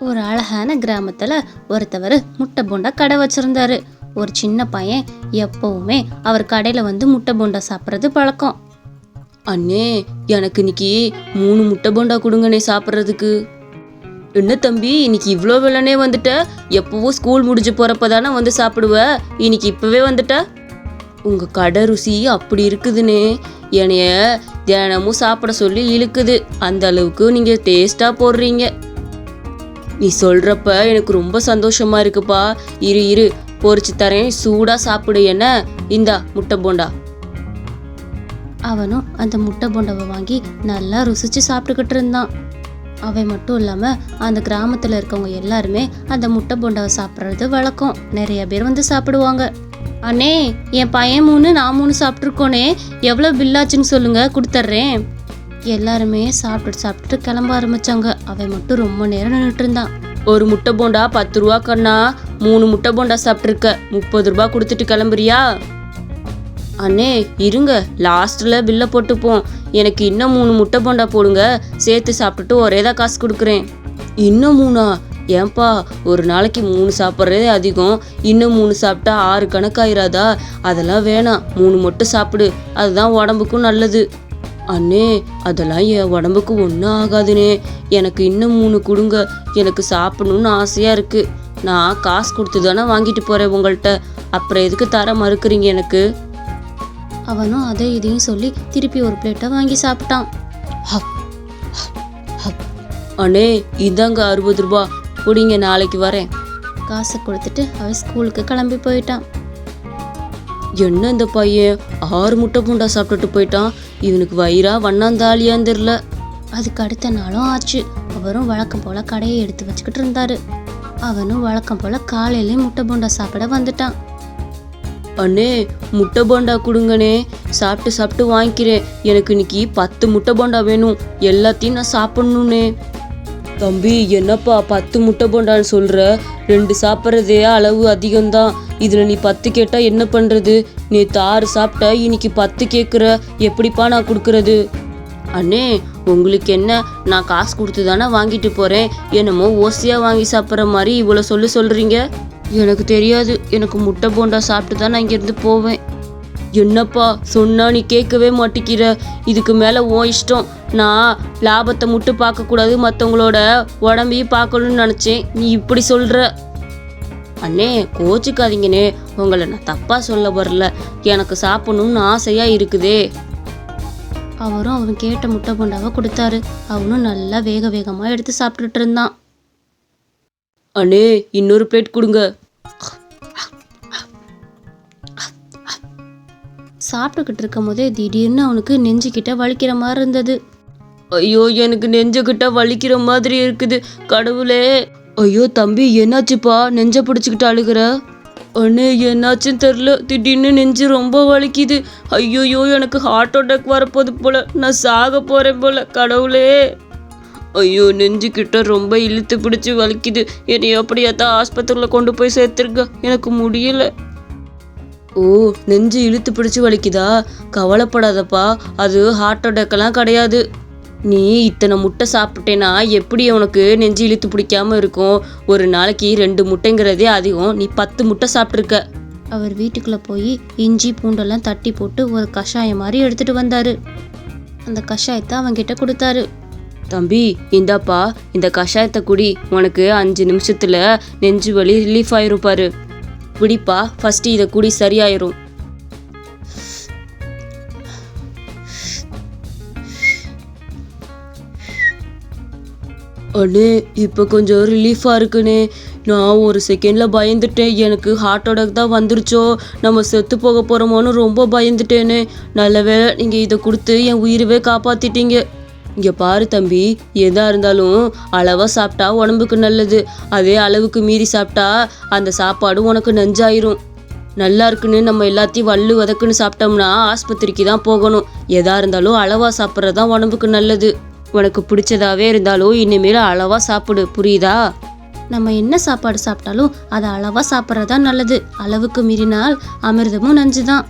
ஒரு அழகான கிராமத்துல ஒருத்தவர் முட்டை போண்டா கடை வச்சிருந்தாரு. ஒரு சின்ன பையன் எப்பவுமே அவர் கடையில வந்து முட்டை போண்டா சாப்பிட்றது பழக்கம். அண்ணே எனக்கு இன்னைக்கு மூணு முட்டை போண்டா கொடுங்கண்ணே சாப்பிட்றதுக்கு. என்ன தம்பி இன்னைக்கு இவ்வளோ வெள்ளனே வந்துட்ட? எப்பவும் ஸ்கூல் முடிஞ்சு போகிறப்ப தானே வந்து சாப்பிடுவ? இன்னைக்கு இப்போவே வந்துட்ட? உங்கள் கடை ருசி அப்படி இருக்குதுன்னு என்னைய தினமும் சாப்பிட சொல்லி இழுக்குது. அந்த அளவுக்கு நீங்கள் டேஸ்ட்டாக போடுறீங்க. நீ சொல்கிறப்ப எனக்கு ரொம்ப சந்தோஷமாக இருக்குப்பா. இரு இரு. பொரிச்சு தரேன். சூடாக சாப்பிடு என்ன? இந்தா முட்டை போண்டா. அவனும் அந்த முட்டை போண்டாவை வாங்கி நல்லா ருசிச்சு சாப்பிட்டுக்கிட்டு இருந்தான். அவன் மட்டும் இல்லாமல் அந்த கிராமத்தில் இருக்கவங்க எல்லாருமே அந்த முட்டை போண்டாவை சாப்பிட்றது வழக்கம். நிறைய பேர் வந்து சாப்பிடுவாங்க. அண்ணே என் பையன் மூணு நான் மூணு சாப்பிட்ருக்கோனே எவ்வளோ பில்லாச்சுன்னு சொல்லுங்கள் கொடுத்துட்றேன் எல்லாருமே சாப்பிட்டு சாப்பிட்டுட்டு கிளம்ப ஆரம்பிச்சாங்க. அவன் மட்டும் ரொம்ப நேரம் நின்றுட்டு இருந்தான் ஒரு முட்டை போண்டா பத்து ரூபா கண்ணா மூணு முட்டை போண்டா சாப்பிட்ருக்க முப்பது ரூபா கொடுத்துட்டு கிளம்புறியா? அண்ணே இருங்க. லாஸ்ட்டில் பில்லை போட்டுப்போம். எனக்கு இன்னும் மூணு முட்டை போண்டா போடுங்க. சேர்த்து சாப்பிட்டுட்டு ஒரே தான் காசு கொடுக்குறேன். இன்னும் மூணா? ஏன்பா ஒரு நாளைக்கு மூணு சாப்பிட்றதே அதிகம். இன்னும் மூணு சாப்பிட்டா ஆறு கணக்காயிராதா? அதெல்லாம் வேணாம். மூணு மட்டும் சாப்பிடு. அதுதான் உடம்புக்கும் நல்லது. அண்ணே அதெல்லாம் என் உடம்புக்கு ஒன்றும் ஆகாதுனே. எனக்கு இன்னும் மூணு கொடுங்க. எனக்கு சாப்பிடணும்னு ஆசையாக இருக்குது நான் காசு கொடுத்து தானே வாங்கிட்டு போகிறேன் உங்கள்கிட்ட அப்புறம் எதுக்கு தர மறுக்கிறீங்க எனக்கு? அவனும் அதை இதையும் சொல்லி திருப்பி ஒரு பிளேட்டை வாங்கி சாப்பிட்டான். அண்ணே இந்தாங்க அறுபது ரூபா. குடிங்க நாளைக்கு வரேன். காசை கொடுத்துட்டு அவன் ஸ்கூலுக்கு கிளம்பி போயிட்டான். என்ன இந்த பையன்? ஆறு முட்டை பூண்டா சாப்பிட்டுட்டு போயிட்டான். இவனுக்கு வயிறா வண்ணாந்தாலியான்னு தெரில அதுக்கு அடுத்த நாளும் ஆச்சு. அவரும் வழக்கம் போல கடையை எடுத்து வச்சுக்கிட்டு இருந்தாரு. அவனும் வழக்கம் போல காலையிலே முட்டை போண்டா சாப்பிட வந்துட்டான். அண்ணே முட்டை போண்டா கொடுங்கண்ணே. சாப்பிட்டு சாப்பிட்டு வாங்கிக்கிறேன். எனக்கு இன்னைக்கு பத்து முட்டை போண்டா வேணும். எல்லாத்தையும் நான் சாப்பிட்ணுண்ணே தம்பி என்னப்பா பத்து முட்டை போண்டான்னு சொல்கிற ரெண்டு சாப்பிட்றதே அளவு அதிகம்தான். இதில் நீ பத்து கேட்டால் என்ன பண்ணுறது நீ தாறு சாப்பிட்ட இன்னைக்கு பத்து கேட்குற எப்படிப்பா நான் கொடுக்கறது? அண்ணே உங்களுக்கு என்ன? நான் காசு கொடுத்து தானே வாங்கிட்டு போகிறேன் என்னமோ ஓசியாக வாங்கி சாப்பிட்ற மாதிரி இவ்வளோ சொல்ல சொல்கிறீங்க எனக்கு தெரியாது. எனக்கு முட்டை போண்டா சாப்பிட்டு தான் நான் இங்கேருந்து போவேன். என்னப்பா சொன்னா நீ கேட்கவே மாட்டேங்கிற. இதுக்கு மேலே உன் இஷ்டம். நான் லாபத்தை மட்டும் பார்க்கக்கூடாது மற்றவங்களோட உடம்பையும் பார்க்கணும்னு நினச்சேன். நீ இப்படி சொல்கிற அண்ணே கோச்சிக்காதீங்கண்ணே. உங்களை நான் தப்பாக சொல்ல வரல. எனக்கு சாப்பிடணும்னு ஆசையாக இருக்குதே. அவரும் அவன் கேட்ட முட்டை போண்டாவை கொடுத்தாரு. அவனும் நல்லா வேக வேகமாக எடுத்து சாப்பிட்டுட்டு இருந்தான். அண்ணே இன்னொரு பிளேட் கொடுங்க. சாப்பிட்டுக்கிட்டு இருக்கும் போதே திடீர்னு அவனுக்கு நெஞ்சுக்கிட்ட வலிக்கிற மாதிரி இருந்தது. ஐயோ எனக்கு நெஞ்சக்கிட்ட வலிக்கிற மாதிரி இருக்குது. கடவுளே. ஐயோ தம்பி என்னாச்சுப்பா? நெஞ்ச பிடிச்சிக்கிட்டு அழுகிற? அண்ணே என்னாச்சுன்னு தெரில திடீர்னு நெஞ்சு ரொம்ப வலிக்குது. ஐயோயோ எனக்கு ஹார்ட் அட்டாக் வரப்போகுது போல. நான் சாக போறேன் போல கடவுளே. ஐயோ நெஞ்சுக்கிட்ட ரொம்ப இழுத்து பிடிச்சி வலிக்குது. என்னை எப்படியாத்தான் ஆஸ்பத்திரியில் கொண்டு போய் சேர்த்துருங்க எனக்கு முடியல. ஓ நெஞ்சு இழுத்து பிடிச்சி வலிக்குதா? கவலைப்படாதப்பா. அது ஹார்ட் அட்டாக்கெல்லாம் கிடையாது. நீ இத்தனை முட்டை சாப்பிட்டேன்னா எப்படி உனக்கு நெஞ்சு இழுத்து பிடிக்காம இருக்கும்? ஒரு நாளைக்கு ரெண்டு முட்டைங்கிறதே அதிகம். நீ பத்து முட்டை சாப்பிட்ருக்க அவர் வீட்டுக்குள்ளே போய் இஞ்சி பூண்டெல்லாம் தட்டி போட்டு ஒரு கஷாயம் மாதிரி எடுத்துட்டு வந்தாரு. அந்த கஷாயத்தை அவன்கிட்ட கொடுத்தாரு. தம்பி இந்தாப்பா இந்த கஷாயத்தை குடி. உனக்கு அஞ்சு நிமிஷத்துல நெஞ்சு வலி ரிலீஃப் ஆயிரும் பாரு. குடிப்பா ஃபர்ஸ்ட் இதை குடி சரியாயிரும். அண்ணே இப்போ கொஞ்சம் ரிலீஃபாக இருக்குண்ணே. நான் ஒரு செகண்டில் பயந்துட்டேன். எனக்கு ஹார்ட் அட்டாக் தான் வந்துருச்சோ. நம்ம செத்து போக போகிறோமோன்னு ரொம்ப பயந்துட்டேனே. நல்ல வேலை நீங்கள் இதை கொடுத்து என் உயிரவே காப்பாற்றிட்டீங்க இங்கே பாரு தம்பி எதாக இருந்தாலும் அளவாக சாப்பிட்டா உடம்புக்கு நல்லது. அதே அளவுக்கு மீறி சாப்பிட்டா அந்த சாப்பாடு உனக்கு நஞ்சாயிரும். நல்லா இருக்குன்னு நம்ம எல்லாத்தையும் வள்ளு வதக்குன்னு சாப்பிட்டோம்னா ஆஸ்பத்திரிக்கு தான் போகணும். எதாக இருந்தாலும் அளவாக சாப்பிட்றது தான் உடம்புக்கு நல்லது. உனக்கு பிடிச்சதாவே இருந்தாலும் இனிமேல் அளவாக சாப்பிடு புரியுதா? நம்ம என்ன சாப்பாடு சாப்பிட்டாலும் அதை அளவாக சாப்பிட்றது தான் நல்லது. அளவுக்கு மீறினால் அமிர்தமும் நஞ்சு தான்